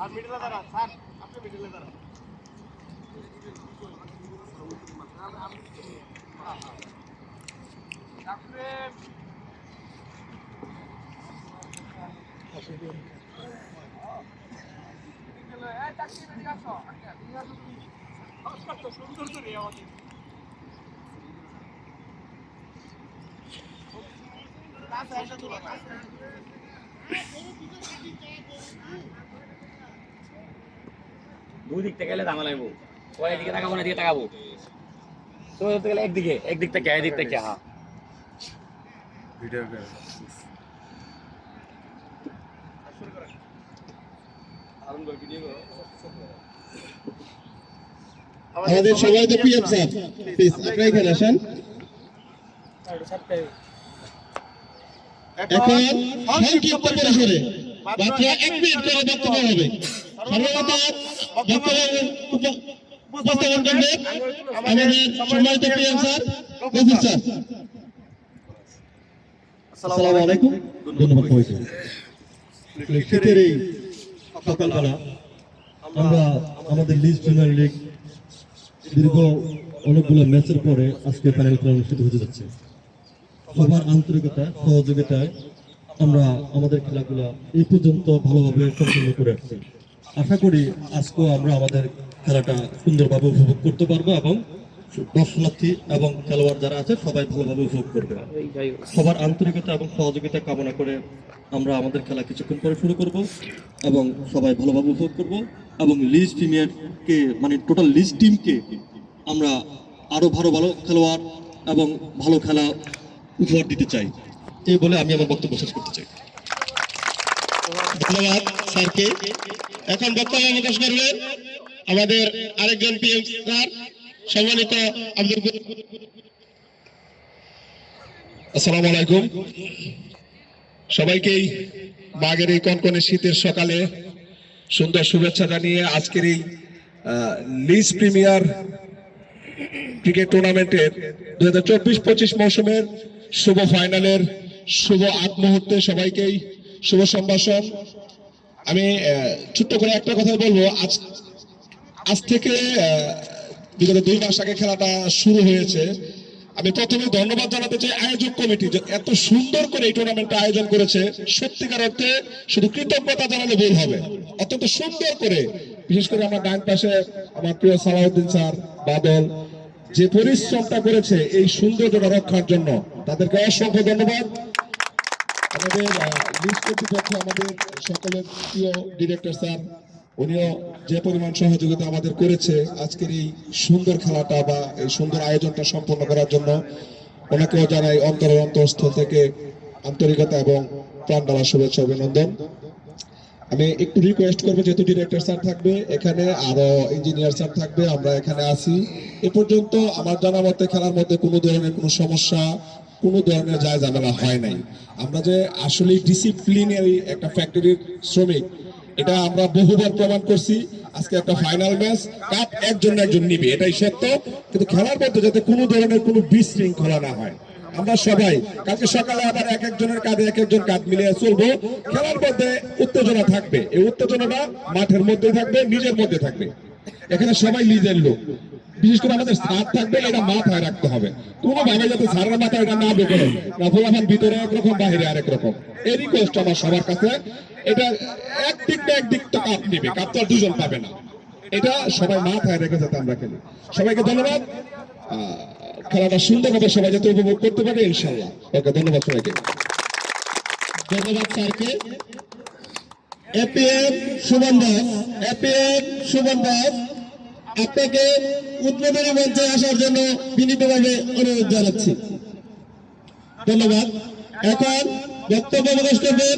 আর মিডলে দাঁড়ান স্যার আপনি মিডলে দাঁড়ান সুন্দর করে আমাদের কাছে এসে তুলো কাছে দুই দিক থেকে গেলে দামা লাগবো ওই এদিকে তাকাবো না এদিকে তাকাবো? তো ধরতে গেলে একদিকে একদিক থেকে এদিক থেকে হ্যাঁ। ভিডিও আমাদের সবাই তো পিএম স্যার। প্লিজ আপনারা এখানে আসেন। এখন সংক্ষিপ্ত পরিসরে মাত্র এক মিনিট করে বক্তব্য হবে। সর্বপ্রথম বক্তব্য উপস্থাপন করবেন আমাদের সম্মানিত পিএম স্যার স্যার আসসালামু আলাইকুম। ধন্যবাদ সবাইকে। শীতের এই সকালবেলা আমরা আমাদের লিজ প্রিমিয়ার লিগ দীর্ঘ অনেকগুলো ম্যাচের পরে আজকে ফাইনাল খেলা অনুষ্ঠিত হতে যাচ্ছে। সবার আন্তরিকতা, সহযোগিতায় আমরা আমাদের খেলাগুলো এই পর্যন্ত ভালোভাবে সম্পন্ন করে আসছি। আশা করি আজকেও আমরা আমাদের খেলাটা সুন্দরভাবে উপভোগ করতে পারব এবং দর্শনার্থী এবং খেলোয়াড় যারা আছে সবাই ভালোভাবে উপভোগ করবে। সবার আন্তরিকতা এবং সহযোগিতা কামনা করে আমরা আমাদের খেলা কিছুক্ষণ পরে শুরু করব এবং সবাই ভালোভাবে উপভোগ করব এবং লিজ প্রিমিয়ারকে মানে টোটাল লিজ টিমকে আমরা আরও ভালো ভালো খেলোয়াড় এবং ভালো খেলা উপহার দিতে চাই। এই বলে আমি আমার বক্তব্য শেষ করতে চাই। ধন্যবাদ, স্যারকে। এখন বক্তব্য প্রকাশ করবেন আমাদের আরেকজন পিএম স্যার, সম্মানিত আব্দুল আসসালামু আলাইকুম। সবাইকেই বাগের এই কনকনে শীতের সকালে সুন্দর শুভেচ্ছা জানিয়ে আজকের এই লিজ প্রিমিয়ার ক্রিকেট টুর্নামেন্টের দু হাজার চব্বিশ পঁচিশ মৌসুমের শুভ ফাইনালের শুভ আগ মুহূর্তে সবাইকেই। শুভ সম্ভাষণ। আমি ছোট্ট করে একটা কথা বলব। আজ আজ থেকে বিগত দুই মাস আগে খেলাটা শুরু হয়েছে। আমি প্রথমে ধন্যবাদ জানাতে চাই আয়োজক কমিটি এত সুন্দর করে এই টুর্নামেন্টটা আয়োজন করেছে। সত্যিকার অর্থে শুধু কৃতজ্ঞতা জানালে ভুল হবে। অত্যন্ত সুন্দর করে, বিশেষ করে আমার ডান পাশে আমার প্রিয় সালাউদ্দিন স্যার, বাদল যে পরিশ্রমটা করেছে এই সৌন্দর্যটা রক্ষার জন্য তাদেরকে অসংখ্য ধন্যবাদ। আমাদের কর্তৃপক্ষ, আমাদের সকলের প্রিয় ডিরেক্টর স্যার, উনিও যে পরিমাণ সহযোগিতা আমাদের করেছে আজকের এই সুন্দর খেলাটা বা এই সুন্দর আয়োজনটা সম্পন্ন করার জন্য, ওনাকেও জানাই অন্তরের অন্তরস্থল থেকে আন্তরিকতা এবং প্রাণ শুভেচ্ছা, অভিনন্দন। আমি একটু রিকোয়েস্ট করব, যেহেতু ডিরেক্টর স্যার থাকবে, এখানে আরও ইঞ্জিনিয়ার স্যার থাকবে, আমরা এখানে আছি। এ পর্যন্ত আমার জানা মতে খেলার মধ্যে কোনো ধরনের কোনো সমস্যা, কোনো ধরনের যায় ঝামেলা হয় নাই। আমরা যে আসলে ডিসিপ্লিনারি একটা ফ্যাক্টরির শ্রমিক, এটা আমরা বহুবার প্রমাণ করছি। আজকে একটা ফাইনাল ম্যাচ কাপ একজন একজন নিবে, এটাই সত্য। কিন্তু খেলার মধ্যে যাতে কোনো ধরনের কোনো বিশৃঙ্খলা না হয় আমরা সবাই কালকে সকালে আবার এক একজনের কাঁধে এক একজন কাঁধ মিলিয়ে চলবো। খেলার মধ্যে উত্তেজনা থাকবে। এই উত্তেজনাটা মাঠের মধ্যে থাকবে, নিজের মধ্যে থাকবে। এখানে সবাই লিজের লোক। বিশেষ করে আমাদের সার থাকবে এটা মাথায় রাখতে হবে। কোনো ভাবে যাতে সারের এটা না ভিতরে একরকম, বাহিরে আরেক রকম। এই রিকোয়েস্ট আমার সবার কাছে। এটা একদিক না একদিক তো কাপ নিবে কাপ তো দুজন পাবে না। এটা সবাই মাথায় রেখে যাতে আমরা খেলি সবাইকে ধন্যবাদ। খেলাটা সুন্দরভাবে সবাই যাতে উপভোগ করতে পারে ইনশাল্লাহ ওকে, ধন্যবাদ সবাইকে। ধন্যবাদ স্যারকে। এপিএম সুমন দাস এপিএম সুমন দাস আপনাকে উদ্বোধনী মঞ্চে আসার জন্য বিনীতভাবে অনুরোধ জানাচ্ছি। ধন্যবাদ। এখন বক্তব্য প্রকাশ করবেন